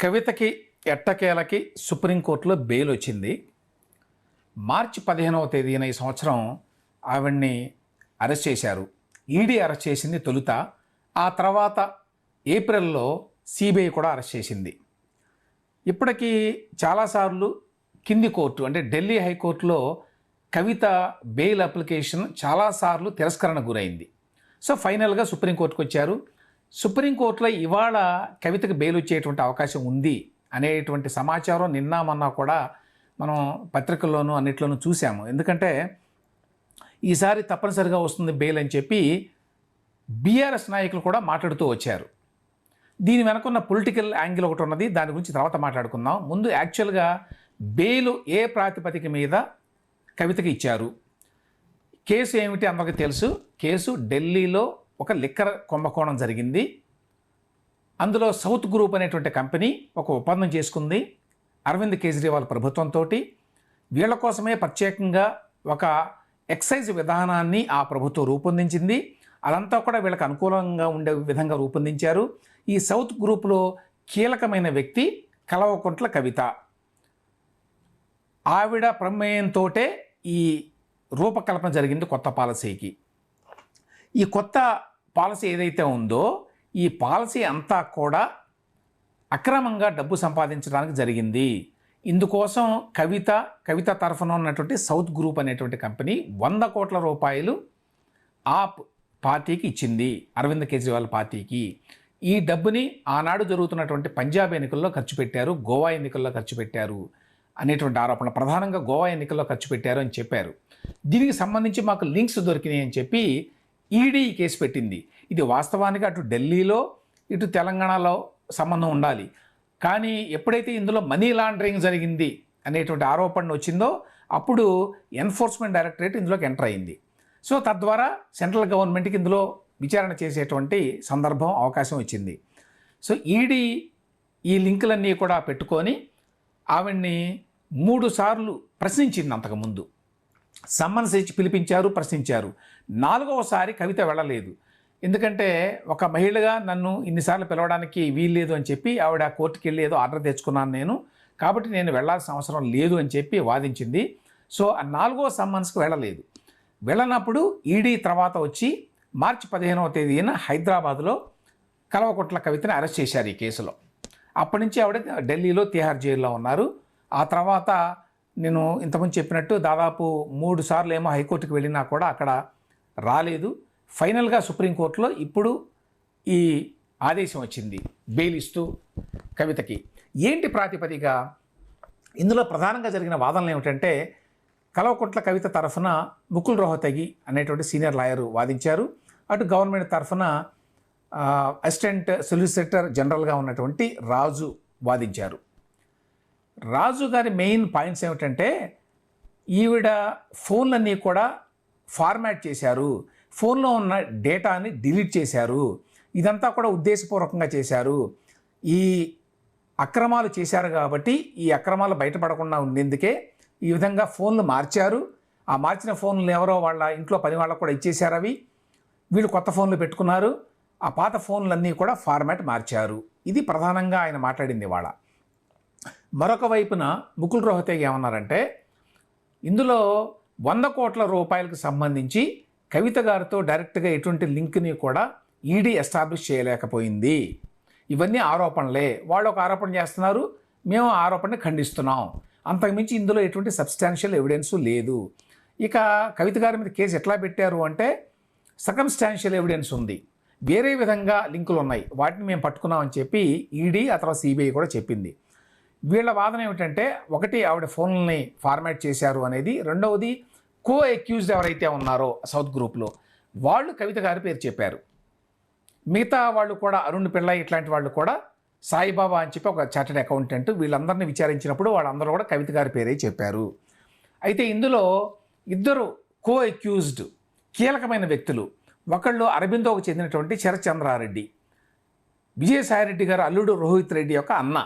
కవితకి ఎట్టకేలకి సుప్రీంకోర్టులో బెయిల్ వచ్చింది. మార్చి పదిహేనవ తేదీన ఈ సంవత్సరం ఆవిడ్ని అరెస్ట్ చేశారు. ఈడీ అరెస్ట్ చేసింది తొలుత. ఆ తర్వాత ఏప్రిల్లో సిబిఐ కూడా అరెస్ట్ చేసింది. ఇప్పటికీ చాలాసార్లు కింది కోర్టు అంటే ఢిల్లీ హైకోర్టులో కవిత బెయిల్ అప్లికేషన్ చాలాసార్లు తిరస్కరణ గురైంది. సో ఫైనల్గా సుప్రీంకోర్టుకు వచ్చారు. సుప్రీంకోర్టులో ఇవాళ కవితకు బెయిల్ వచ్చేటువంటి అవకాశం ఉంది అనేటువంటి సమాచారం నిన్న మొన్న కూడా మనం పత్రికల్లోనూ అన్నిట్లోనూ చూసాము ఎందుకంటే ఈసారి తప్పనిసరిగా వస్తుంది బెయిల్ అని చెప్పి బీఆర్ఎస్ నాయకులు కూడా మాట్లాడుతూ వచ్చారు. దీని వెనకున్న పొలిటికల్ యాంగిల్ ఒకటి ఉన్నది దాని గురించి తర్వాత మాట్లాడుకుందాం. ముందు యాక్చువల్గా బెయిల్ ఏ ప్రాతిపదిక మీద కవితకి ఇచ్చారు? కేసు ఏమిటి అందరికీ తెలుసు? కేసు ఢిల్లీలో ఒక లిక్కర్ కుంభకోణం జరిగింది. అందులో సౌత్ గ్రూప్ అనేటువంటి కంపెనీ ఒక ఒప్పందం చేసుకుంది. అరవింద్ కేజ్రీవాల్ ప్రభుత్వంతో వీళ్ళ కోసమే ప్రత్యేకంగా ఒక ఎక్సైజ్ విధానాన్ని ఆ ప్రభుత్వం రూపొందించింది. అదంతా కూడా వీళ్ళకి అనుకూలంగా ఉండే విధంగా రూపొందించారు. ఈ సౌత్ గ్రూప్లో కీలకమైన వ్యక్తి కలవకుంట్ల కవిత. ఆవిడ ప్రమేయంతో ఈ రూపకల్పన జరిగింది కొత్త పాలసీకి. ఈ కొత్త పాలసీ ఏదైతే ఉందో ఈ పాలసీ అంతా కూడా అక్రమంగా డబ్బు సంపాదించడానికి జరిగింది. ఇందుకోసం కవిత కవిత తరఫున ఉన్నటువంటి సౌత్ గ్రూప్ అనేటువంటి కంపెనీ వంద కోట్ల రూపాయలు ఆ పార్టీకి ఇచ్చింది అరవింద్ కేజ్రీవాల్ పార్టీకి. ఈ డబ్బుని ఆనాడు జరుగుతున్నటువంటి పంజాబ్ ఎన్నికల్లో ఖర్చు పెట్టారు గోవా ఎన్నికల్లో ఖర్చు పెట్టారు అనేటువంటి ఆరోపణ ప్రధానంగా గోవా ఎన్నికల్లో ఖర్చు పెట్టారు అని చెప్పారు. దీనికి సంబంధించి మాకు లింక్స్ దొరికినాయి అని చెప్పి ఈడీ కేసు పెట్టింది. ఇది వాస్తవానికి అటు ఢిల్లీలో ఇటు తెలంగాణలో సంబంధం ఉండాలి. కానీ ఎప్పుడైతే ఇందులో మనీ లాండరింగ్ జరిగింది అనేటువంటి ఆరోపణ వచ్చిందో అప్పుడు ఎన్ఫోర్స్మెంట్ డైరెక్టరేట్ ఇందులోకి ఎంటర్ అయింది. సో తద్వారా సెంట్రల్ గవర్నమెంట్కి ఇందులో విచారణ చేసేటువంటి సందర్భం అవకాశం వచ్చింది. సో ఈడీ ఈ లింకులన్నీ కూడా పెట్టుకొని ఆవిడ్ని మూడు సార్లు ప్రశ్నించింది అంతకుముందు సమ్మన్స్ ఇచ్చి పిలిపించారు ప్రశ్నించారు. నాలుగవసారి కవిత వెళ్ళలేదు. ఎందుకంటే ఒక మహిళగా నన్ను ఇన్నిసార్లు పిలవడానికి వీల్లేదు అని చెప్పి ఆవిడ కోర్టుకి వెళ్ళి ఏదో ఆర్డర్ తెచ్చుకున్నాను నేను. కాబట్టి నేను వెళ్ళాల్సిన అవసరం లేదు అని చెప్పి వాదించింది. సో ఆ నాలుగో సమ్మన్స్కి వెళ్ళలేదు. వెళ్ళనప్పుడు ఈడీ తర్వాత వచ్చి మార్చి పదిహేనవ తేదీన హైదరాబాద్లో కలవకుట్ల కవితని అరెస్ట్ చేశారు ఈ కేసులో. అప్పటి నుంచి ఆవిడ ఢిల్లీలో తిహార్ జైల్లో ఉన్నారు. ఆ తర్వాత నేను ఇంతకుముందు చెప్పినట్టు దాదాపు మూడు సార్లు ఏమో హైకోర్టుకి వెళ్ళినా కూడా అక్కడ రాలేదు. ఫైనల్గా సుప్రీంకోర్టులో ఇప్పుడు ఈ ఆదేశం వచ్చింది. బెయిల్ ఇస్తూ కవితకి. ఏంటి ప్రాతిపదిక? ఇందులో ప్రధానంగా జరిగిన వాదనలు ఏమిటంటే కలవకుట్ల కవిత తరఫున ముకుల్ రోహతగి అనేటువంటి సీనియర్ లాయరు వాదించారు. అటు గవర్నమెంట్ తరఫున అసిస్టెంట్ సొలిసిటర్ జనరల్గా ఉన్నటువంటి రాజు వాదించారు. రాజు గారి మెయిన్ పాయింట్స్ ఏమిటంటే ఈవిడ ఫోన్లన్నీ కూడా ఫార్మాట్ చేశారు. ఫోన్లో ఉన్న డేటాని డిలీట్ చేశారు. ఇదంతా కూడా ఉద్దేశపూర్వకంగా చేశారు. ఈ అక్రమాలు చేశారు కాబట్టి ఈ అక్రమాలు బయటపడకుండా ఉండేందుకే ఈ విధంగా ఫోన్లు మార్చారు. ఆ మార్చిన ఫోన్లు ఎవరో వాళ్ళ ఇంట్లో పని వాళ్ళకు కూడా ఇచ్చేశారు అవి. వీళ్ళు కొత్త ఫోన్లు పెట్టుకున్నారు. ఆ పాత ఫోన్లన్నీ కూడా ఫార్మాట్ మార్చారు. ఇది ప్రధానంగా ఆయన మాట్లాడింది వాళ్ళ మరొక వైపున ముకుల్ రోహతేగి ఏమన్నారంటే ఇందులో వంద కోట్ల రూపాయలకు సంబంధించి కవిత గారితో డైరెక్ట్గా ఎటువంటి లింక్ని కూడా ఈడీ ఎస్టాబ్లిష్ చేయలేకపోయింది. ఇవన్నీ ఆరోపణలే. వాళ్ళు ఒక ఆరోపణ చేస్తున్నారు మేము ఆ ఆరోపణని ఖండిస్తున్నాం. అంతకుమించి ఇందులో ఎటువంటి సబ్స్టాన్షియల్ ఎవిడెన్స్ లేదు. ఇక కవిత గారి మీద కేసు ఎట్లా పెట్టారు అంటే సకమ్స్టాన్షియల్ ఎవిడెన్స్ ఉంది. వేరే విధంగా లింకులు ఉన్నాయి వాటిని మేము పట్టుకున్నామని చెప్పి ఈడీ ఆ తర్వాత సిబిఐ కూడా చెప్పింది. వీళ్ళ వాదన ఏమిటంటే ఒకటి ఆవిడ ఫోన్లని ఫార్మాట్ చేశారు అనేది రెండవది కో అక్యూజ్డ్ ఎవరైతే ఉన్నారో సౌత్ గ్రూప్లో వాళ్ళు కవిత గారి పేరు చెప్పారు. మిగతా వాళ్ళు కూడా అరుణ్ పిల్ల ఇట్లాంటి వాళ్ళు కూడా సాయిబాబా అని చెప్పి ఒక చార్టెడ్ అకౌంటెంట్ వీళ్ళందరినీ విచారించినప్పుడు వాళ్ళందరూ కూడా కవిత గారి పేరే చెప్పారు. అయితే ఇందులో ఇద్దరు కో అక్యూజ్డ్ కీలకమైన వ్యక్తులు. ఒకళ్ళు అరబిందోకు చెందినటువంటి శరత్చంద్రారెడ్డి. విజయసాయిరెడ్డి గారు అల్లుడు రోహిత్ రెడ్డి యొక్క అన్న.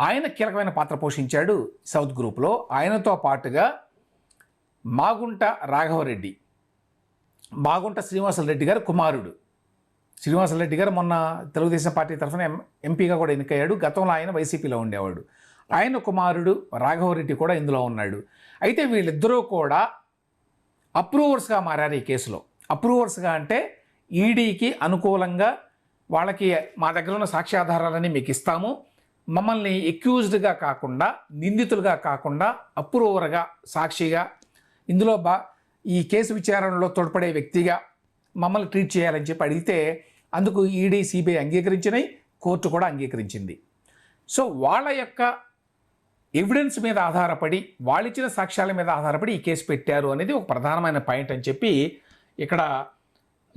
ఆయన కీలకమైన పాత్ర పోషించాడు సౌత్ గ్రూప్లో. ఆయనతో పాటుగా మాగుంట రాఘవరెడ్డి మాగుంట శ్రీనివాసరెడ్డి గారు కుమారుడు. శ్రీనివాసరెడ్డి గారు మొన్న తెలుగుదేశం పార్టీ తరఫున ఎం ఎంపీగా కూడా ఎన్నికయ్యాడు. గతంలో ఆయన వైసీపీలో ఉండేవాడు. ఆయన కుమారుడు రాఘవరెడ్డి కూడా ఇందులో ఉన్నాడు. అయితే వీళ్ళిద్దరూ కూడా అప్రూవర్స్గా మారారు ఈ కేసులో. అప్రూవర్స్గా అంటే ఈడీకి అనుకూలంగా వాళ్ళకి మా దగ్గర ఉన్న సాక్ష్యాధారాలని మీకు ఇస్తాము. మమ్మల్ని ఎక్యూజ్డ్గా కాకుండా నిందితులుగా కాకుండా అప్రూవర్గా సాక్షిగా ఇందులో బా ఈ కేసు విచారణలో తోడ్పడే వ్యక్తిగా మమ్మల్ని ట్రీట్ చేయాలని చెప్పి అడిగితే అందుకు ఈడీ సిబిఐ అంగీకరించినాయి కోర్టు కూడా అంగీకరించింది. సో వాళ్ళ యొక్క ఎవిడెన్స్ మీద ఆధారపడి వాళ్ళు ఇచ్చిన సాక్ష్యాల మీద ఆధారపడి ఈ కేసు పెట్టారు అనేది ఒక ప్రధానమైన పాయింట్ అని చెప్పి ఇక్కడ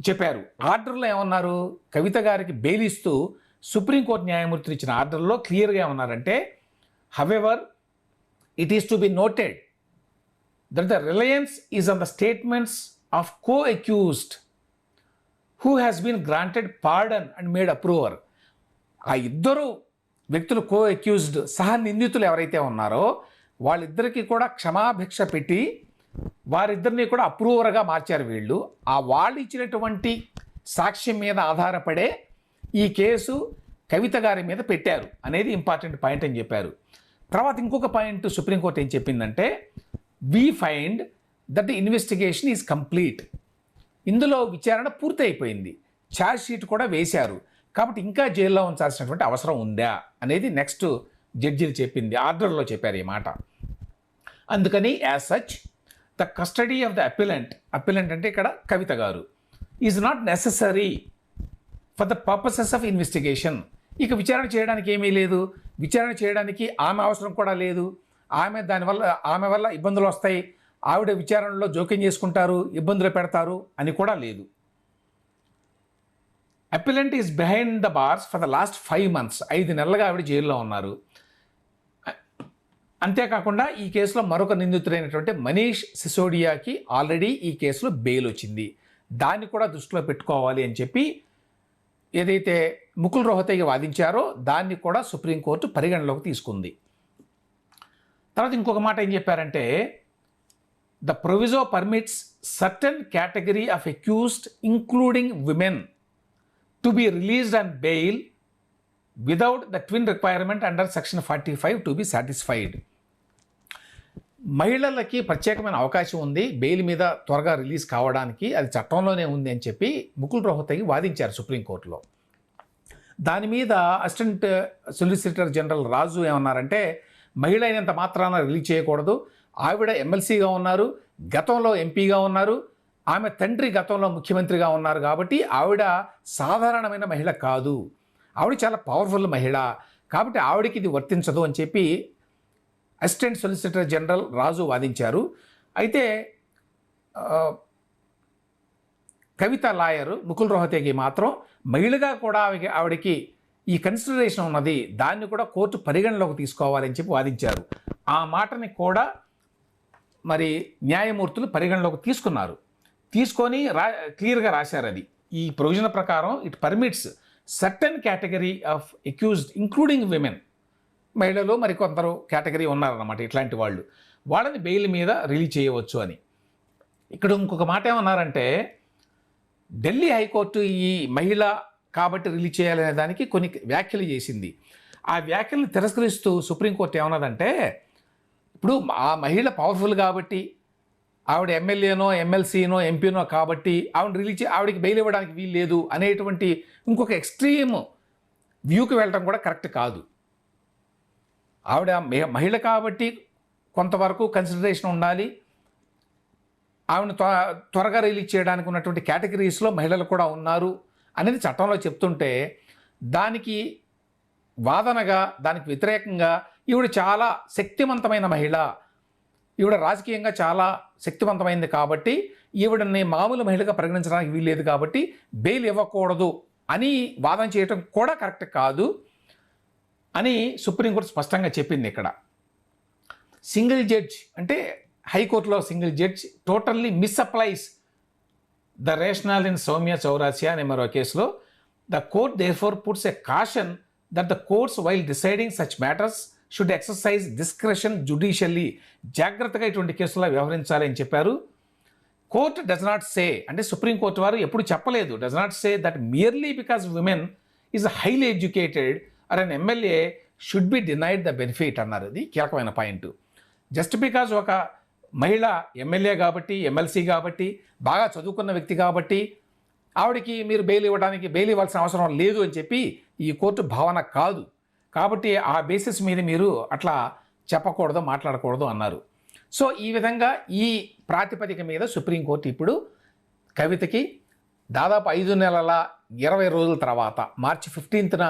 చెప్పారు. ఆర్డర్లో ఏమన్నారు? కవిత గారికి బెయిల్ ఇస్తూ సుప్రీంకోర్టు న్యాయమూర్తులు ఇచ్చిన ఆర్డర్లో క్లియర్గా ఉన్నారంటే however it is to be noted that the reliance is on the statements of co accused who has been granted pardon and made approver ఆ ఇద్దరు వ్యక్తులు కో అక్యూజ్డ్ సహ నిందితులు ఎవరైతే ఉన్నారో వాళ్ళిద్దరికీ కూడా క్షమాభిక్ష పెట్టి వారిద్దరిని కూడా అప్రూవర్గా మార్చారు వీళ్ళు. ఆ వాళ్ళు ఇచ్చినటువంటి సాక్ష్యం మీద ఆధారపడే ఈ కేసు కవిత గారి మీద పెట్టారు అనేది ఇంపార్టెంట్ పాయింట్ అని చెప్పారు. తర్వాత ఇంకొక పాయింట్ సుప్రీంకోర్టు ఏం చెప్పిందంటే we find that the investigation is complete ఇందులో విచారణ పూర్తయిపోయింది. ఛార్జ్ షీట్ కూడా వేశారు. కాబట్టి ఇంకా జైల్లో ఉంచాల్సినటువంటి అవసరం ఉందా? అనేది నెక్స్ట్ జడ్జిలు చెప్పింది ఆర్డర్లో చెప్పారు ఈ మాట. అందుకని as such the custody of the appellant appellant అంటే ఇక్కడ Kavitha garu is not necessary for the purposes of investigation ఇక విచారణ చేయడానికి ఏమీ లేదు. విచారణ చేయడానికి ఆమె అవసరం కూడా లేదు. ఆమె దానివల్ల ఆమె వల్ల ఇబ్బందులు వస్తాయి. ఆవిడ విచారణలో జోక్యం చేసుకుంటారు ఇబ్బందులు పెడతారు అని కూడా లేదు. Appellant is behind the bars for the last five months ఐదు నెలలుగా ఆవిడ జైల్లో ఉన్నారు. అంతేకాకుండా ఈ కేసులో మరొక నిందితుడైనటువంటి మనీష్ సిసోడియాకి ఆల్రెడీ ఈ కేసులో బెయిల్ వచ్చింది. దాన్ని కూడా దృష్టిలో పెట్టుకోవాలి అని చెప్పి ఏదైతే ముకుల్ రోహతయ్య వాదించారో దాన్ని కూడా సుప్రీంకోర్టు పరిగణలోకి తీసుకుంది. తర్వాత ఇంకొక మాట ఏం చెప్పారంటే the proviso permits certain category of accused including women to be released and bail without the twin requirement under section forty five to be satisfied మహిళలకి ప్రత్యేకమైన అవకాశం ఉంది. బెయిల్ మీద త్వరగా రిలీజ్ కావడానికి అది చట్టంలోనే ఉంది అని చెప్పి ముకుల్ రోహతగి వాదించారు సుప్రీంకోర్టులో దాని మీద అసిస్టెంట్ సొలిసిటర్ జనరల్ రాజు ఏమన్నారంటే మహిళ అయినంత మాత్రాన రిలీజ్ చేయకూడదు. ఆవిడ ఎమ్మెల్సీగా ఉన్నారు గతంలో ఎంపీగా ఉన్నారు. ఆమె తండ్రి గతంలో ముఖ్యమంత్రిగా ఉన్నారు కాబట్టి ఆవిడ సాధారణమైన మహిళ కాదు. ఆవిడ చాలా పవర్ఫుల్ మహిళ కాబట్టి ఆవిడకి ఇది వర్తించదు అని చెప్పి అసిస్టెంట్ సొలిసిటర్ జనరల్ రాజు వాదించారు. అయితే కవిత లాయర్ ముకుల్ రోహతేగి మాత్రం మహిళగా కూడా ఆమె ఆవిడకి ఈ కన్సిడరేషన్ ఉన్నది. దాన్ని కూడా కోర్టు పరిగణలోకి తీసుకోవాలని చెప్పి వాదించారు. ఆ మాటని కూడా మరి న్యాయమూర్తులు పరిగణలోకి తీసుకున్నారు. తీసుకొని రా క్లియర్గా రాశారు అది. ఈ ప్రొవిజన్ ప్రకారం it permits certain category of accused including women మహిళలు మరికొందరు కేటగిరీ ఉన్నారన్నమాట ఇట్లాంటి వాళ్ళు. వాళ్ళని బెయిల్ మీద రిలీజ్ చేయవచ్చు అని. ఇక్కడ ఇంకొక మాట ఏమన్నారంటే ఢిల్లీ హైకోర్టు ఈ మహిళ కాబట్టి రిలీజ్ చేయాలనే దానికి కొన్ని వ్యాఖ్యలు చేసింది. ఆ వ్యాఖ్యలను తిరస్కరిస్తూ సుప్రీంకోర్టు ఏమన్నదంటే ఇప్పుడు ఆ మహిళ పవర్ఫుల్ కాబట్టి ఆవిడ ఎమ్మెల్యేనో ఎమ్మెల్సీనో ఎంపీనో కాబట్టి ఆవిడ రిలీజ్ ఆవిడకి బెయిల్ ఇవ్వడానికి వీలు లేదు అనేటువంటి ఇంకొక ఎక్స్ట్రీమ్ వ్యూకి వెళ్ళడం కూడా కరెక్ట్ కాదు. ఆవిడ మహిళ కాబట్టి కొంతవరకు కన్సిడరేషన్ ఉండాలి. ఆవిడ త్వరగా రిలీజ్ చేయడానికి ఉన్నటువంటి కేటగిరీస్లో మహిళలు కూడా ఉన్నారు అనేది చట్టంలో చెప్తుంటే దానికి వాదనగా దానికి వ్యతిరేకంగా ఈవిడ చాలా శక్తివంతమైన మహిళ. ఈవిడ రాజకీయంగా చాలా శక్తివంతమైంది కాబట్టి ఈవిడని మామూలు మహిళగా పరిగణించడానికి వీల్లేదు కాబట్టి బెయిల్ ఇవ్వకూడదు అని వాదన చేయటం కూడా కరెక్ట్ కాదు. అని సుప్రీంకోర్టు స్పష్టంగా చెప్పింది ఇక్కడ. సింగిల్ జడ్జ్ అంటే హైకోర్టులో single judge totally misapplies the rational in Soumya Chaurasia అనే మరో కేసులో. The court therefore puts a caution that the courts while deciding such matters should exercise discretion judicially జాగ్రత్తగా ఇటువంటి కేసుల్లో వ్యవహరించాలని చెప్పారు. కోర్ట్ డస్ నాట్ సే అంటే సుప్రీంకోర్టు వారు ఎప్పుడు చెప్పలేదు does not say that merely because women is highly educated or an MLA should be denied the benefit అన్నారు. ఇది కీలకమైన పాయింట్. జస్ట్ బికాజ్ ఒక మహిళ ఎమ్మెల్యే కాబట్టి ఎమ్మెల్సీ కాబట్టి బాగా చదువుకున్న వ్యక్తి కాబట్టి ఆవిడకి మీరు బెయిల్ ఇవ్వడానికి బెయిల్ ఇవ్వాల్సిన అవసరం లేదు అని చెప్పి ఈ కోర్టు భావన కాదు. కాబట్టి ఆ బేసిస్ మీద మీరు అట్లా చెప్పకూడదు మాట్లాడకూడదు అన్నారు. సో ఈ విధంగా ఈ ప్రాతిపదిక మీద సుప్రీంకోర్టు ఇప్పుడు కవితకి దాదాపు ఐదు నెలల ఇరవై రోజుల తర్వాత మార్చి ఫిఫ్టీన్త్న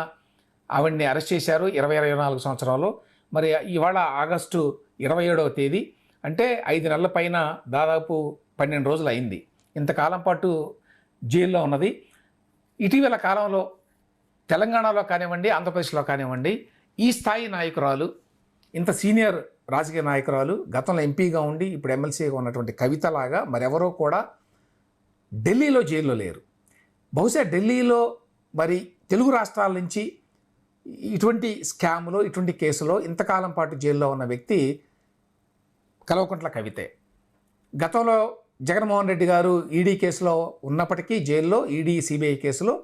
ఆవిడ్ని అరెస్ట్ చేశారు ఇరవై ఇరవై నాలుగు సంవత్సరాలు. మరి ఇవాళ ఆగస్టు ఇరవై ఏడవ తేదీ. అంటే ఐదు నెలల పైన దాదాపు పన్నెండు రోజులు అయింది. ఇంతకాలం పాటు జైల్లో ఉన్నది. ఇటీవల కాలంలో తెలంగాణలో కానివ్వండి ఆంధ్రప్రదేశ్లో కానివ్వండి ఈ స్థాయి నాయకురాలు ఇంత సీనియర్ రాజకీయ నాయకురాలు గతంలో ఎంపీగా ఉండి ఇప్పుడు ఎమ్మెల్సీగా ఉన్నటువంటి కవితలాగా మరెవరో కూడా ఢిల్లీలో జైల్లో లేరు. బహుశా ఢిల్లీలో మరి తెలుగు రాష్ట్రాల నుంచి ఇటువంటి స్కామ్లో ఇటువంటి కేసులో ఇంతకాలం పాటు జైల్లో ఉన్న వ్యక్తి కల్వకుంట్ల కవితే. గతంలో జగన్మోహన్ రెడ్డి గారు ఈడీ కేసులో ఉన్నప్పటికీ జైల్లో ఈడీ సిబిఐ కేసులో